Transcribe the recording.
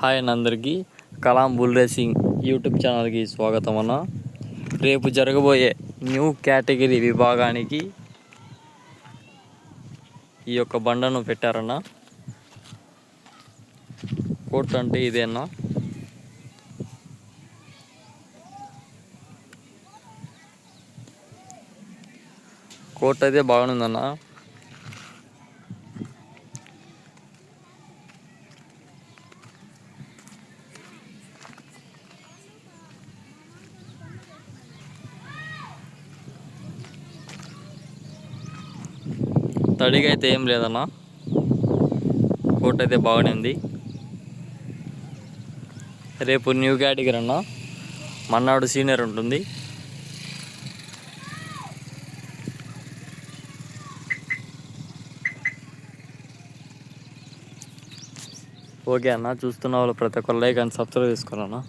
Hi అండి అందరికీ. Kalam bull racing YouTube ఛానల్కి స్వాగతం అన్న. రేపు జరగబోయే న్యూ కేటగిరీ విభాగానికి ఈ యొక్క బండను పెట్టారన్న. కోర్ట్ అంటే ఇదేనా కోర్ట్ అయితే బాగానుందన్నా స్టడీగా అయితే ఏం లేదన్న. కోట్ అయితే బాగానే ఉంది. రేపు న్యూ కేటగిరీ అన్న. మన్నాడు సీనియర్ ఉంటుంది. ఓకే అన్న చూస్తున్న వాళ్ళు ప్రతి ఒక్కరు లైక్ అండ్ సబ్స్క్రైబ్ చేసుకోవాలన్నా.